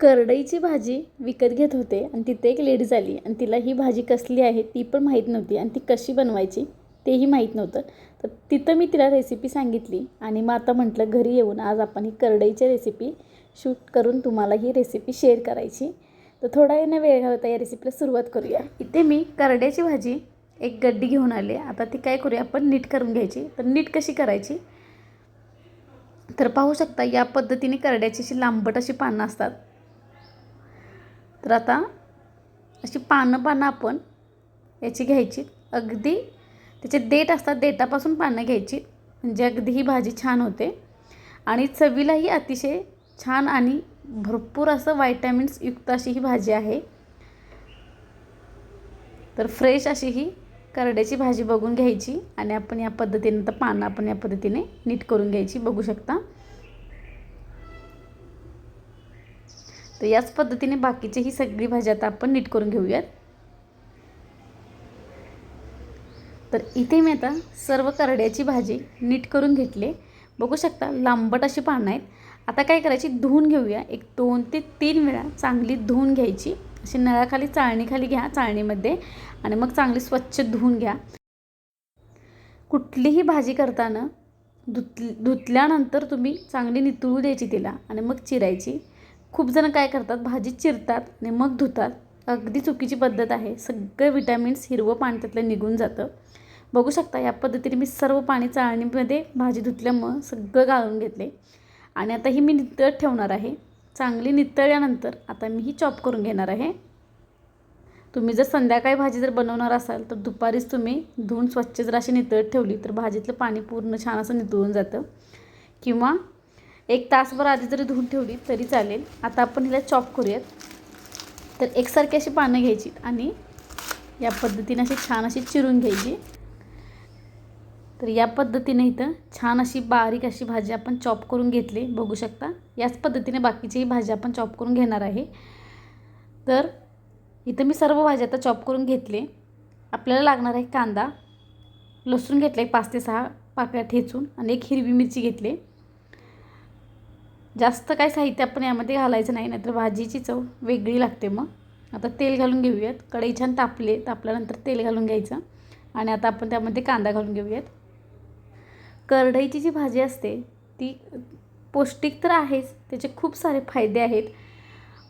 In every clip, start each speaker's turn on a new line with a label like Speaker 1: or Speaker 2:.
Speaker 1: करडईची भाजी विकत घेत होते आणि तिथे एक लेडीज आली आणि तिला ही भाजी कसली आहे ती पण माहीत नव्हती आणि ती कशी बनवायची तेही माहीत नव्हतं. तर तिथं मी तिला रेसिपी सांगितली आणि मग आता म्हटलं घरी येऊन आज आपण ही करडईची रेसिपी शूट करून तुम्हाला ही रेसिपी शेअर करायची. तर थोडा येणं वेळ घालता या रेसिपीला सुरुवात करूया. इथे मी करड्याची भाजी एक गड्डी घेऊन आले. आता ती काय करूया आपण नीट करून घ्यायची. तर नीट कशी करायची? तर पाहू शकता या पद्धतीने करड्याची अशी लांबट अशी पानं असतात. तर आता अशी पानं पानं आपण याची घ्यायची. अगदी त्याचे देठ असतात देठापासून पानं घ्यायची. म्हणजे अगदी ही भाजी छान होते. आणि चवीलाही अतिशय छान आणि भरपूर असं व्हायटॅमिन्स युक्त अशी ही भाजी आहे. तर फ्रेश अशी ही करड्याची भाजी बघून घ्यायची आणि आपण या पद्धतीने तर पानं आपण या पद्धतीने नीट करून घ्यायची. बघू शकता. तर याच पद्धतीने बाकीची ही सगळी भाजी आता आपण नीट करून घेऊयात. तर इथे मी आता सर्व करड्याची भाजी नीट करून घेतली बघू शकता लांबट अशी पानं आहेत. आता काय करायची धुवून घेऊया. एक दोन ते तीन वेळा चांगली धुवून घ्यायची. अशी नळाखाली चाळणीखाली घ्या चाळणीमध्ये आणि मग चांगली स्वच्छ धुवून घ्या. कुठलीही भाजी करताना धुत धुतल्यानंतर तुम्ही चांगली नितळू द्यायची तिला आणि मग चिरायची. खूप जण काय करतात? भाजी चिरतात आणि मग धुतात. अगदी चुकीची पद्धत आहे. सगळं विटॅमिन्स हिरवं पाणी त्यातलं निघून जातं. बघू शकता या पद्धतीने मी सर्व पाणी चाळणीमध्ये भाजी धुतल्यामुळं सगळं गाळून घेतले. आणि आता ही मी नितळत ठेवणार आहे. चांगली नितळल्यानंतर आता मी ही चॉप करून घेणार आहे. तुम्ही जर संध्याकाळी भाजी जर बनवणार असाल तर दुपारीच तुम्ही धुवून स्वच्छ जर अशी नितळत ठेवली तर भाजीतलं पाणी पूर्ण छान असं नितळून जातं. किंवा एक तासभर आधी जरी धुवून ठेवली तरी चालेल. आता आपण हिला चॉप करूयात. तर एकसारखी अशी पानं घ्यायची आणि या पद्धतीने अशी छान अशी चिरून घ्यायची. तर या पद्धतीने इथं छान अशी बारीक अशी भाजी आपण चॉप करून घेतली. बघू शकता. याच पद्धतीने बाकीचीही भाजी आपण चॉप करून घेणार आहे. तर इथं मी सर्व भाजी आता चॉप करून घेतले. आपल्याला लागणार आहे कांदा. लसूण घेतले पाच ते सहा पाकळ्या ठेचून आणि एक हिरवी मिरची घेतली. जास्त काय साहित्य आपण यामध्ये घालायचं नाही नाहीतर भाजीची चव वेगळी लागते मग. आता तेल घालून घेऊयात. कढई छान तापले तापल्यानंतर तेल घालून घ्यायचं. आणि आता आपण त्यामध्ये कांदा घालून घेऊयात. करडईची जी भाजी असते ती पौष्टिक तर आहेच त्याचे खूप सारे फायदे आहेत.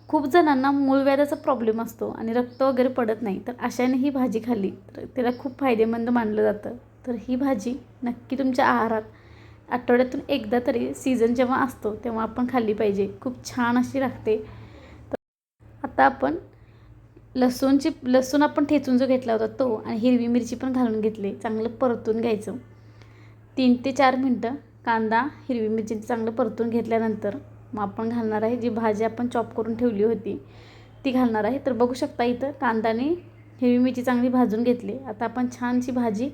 Speaker 1: खूप जणांना मूळव्याधाचा प्रॉब्लेम असतो आणि रक्त वगैरे पडत नाही. तर अशाने ही भाजी खाल्ली तर त्याला खूप फायदेमंद मानलं जातं. तर ही भाजी नक्की तुमच्या आहारात आठवड्यातून एकदा तरी सीझन जेव्हा असतो तेव्हा आपण खाल्ली पाहिजे. खूप छान अशी लागते. तर आता आपण लसूणची लसूण आपण ठेचून जो घेतला होता तो आणि हिरवी मिरची पण घालून घेतली. चांगलं परतून घ्यायचं. तीन ते चार मिनटं कांदा हिरवी मिरची चांगलं परतून घेतल्यानंतर मग आपण घालणार आहे जी भाजी आपण चॉप करून ठेवली होती ती घालणार आहे. तर बघू शकता इथं कांदाने हिरवी मिरची चांगली भाजून घेतली. आता आपण छानशी भाजी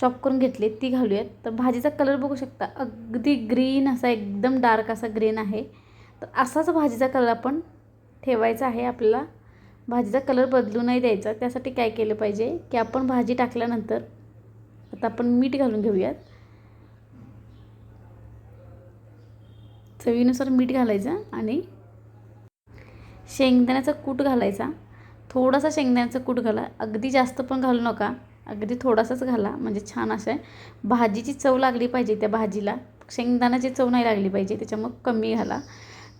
Speaker 1: चॉप करून घेतली ती घालूयात. तर भाजीचा कलर बघू शकता. अगदी ग्रीन असा एकदम डार्क असा ग्रीन आहे. तर असाच भाजीचा कलर आपण ठेवायचा आहे. आपल्याला भाजीचा कलर बदलू नाही द्यायचा. त्यासाठी काय केलं पाहिजे की आपण भाजी टाकल्यानंतर आता आपण मीठ घालून घेऊयात. चवीनुसार मीठ घालायचं आणि शेंगदाण्याचा कूट घालायचा. थोडासा शेंगदाण्याचा कूट घाला. अगदी जास्त पण घालू नका. अगदी थोडासाच घाला म्हणजे छान असं आहे. भाजीची चव लागली पाहिजे त्या भाजीला. शेंगदाण्याची चव नाही लागली पाहिजे त्याच्यामुळं कमी घाला.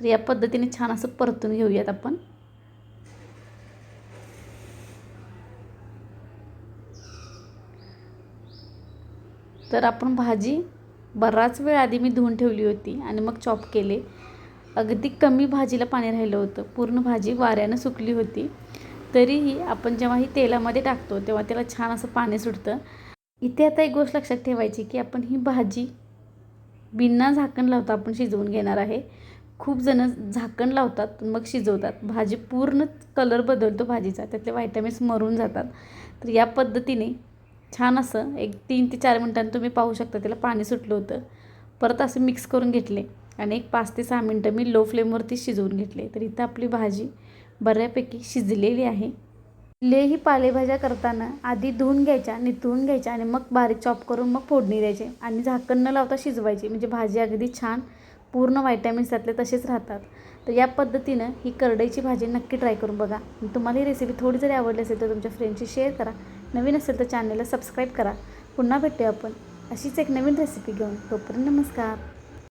Speaker 1: तर या पद्धतीने छान असं परतून घेऊयात आपण. तर आपण भाजी बराच वेळ आधी मी धुवून ठेवली होती आणि मग चॉप केले. अगदी कमी भाजीला पाणी राहिलं होतं. पूर्ण भाजी वाऱ्यानं सुकली होती. तरीही आपण जेव्हा ही तेलामध्ये टाकतो तेव्हा त्याला छान असं पाणी सुटतं. इथे आता एक गोष्ट लक्षात ठेवायची की आपण ही भाजी बिना झाकण लावता आपण शिजवून घेणार आहे. खूप जणं झाकण लावतात मग शिजवतात. भाजी पूर्ण कलर बदलतो भाजीचा त्यातले व्हायटॅमिन्स मरून जातात. तर या पद्धतीने छान असं एक तीन ते चार मिनटांनी तुम्ही पाहू शकता त्याला पाणी सुटलं होतं. परत असं मिक्स करून घेतले आणि एक पाच ते सहा मिनटं मी लो फ्लेमवरती शिजवून घेतले. तर इथं आपली भाजी बऱ्यापैकी शिजलेली आहे. लेही पालेभाज्या करताना आधी धुवून घ्यायच्या नितळून घ्यायच्या आणि मग बारीक चॉप करून मग फोडणी द्यायची आणि झाकण न लावता शिजवायची. म्हणजे भाजी अगदी छान पूर्ण व्हायटॅमिन्स त्यातले तसेच राहतात. तर या पद्धतीनं ही करडईची भाजी नक्की ट्राय करून बघा. तुम्हाला ही रेसिपी थोडी जरी आवडली असेल तर तुमच्या फ्रेंडशी शेअर करा. नवीन असेल तर चॅनलला सबस्क्राईब करा. पुन्हा भेटूया आपण अशीच एक नवीन रेसिपी घेऊन. तोपर्यंत नमस्कार.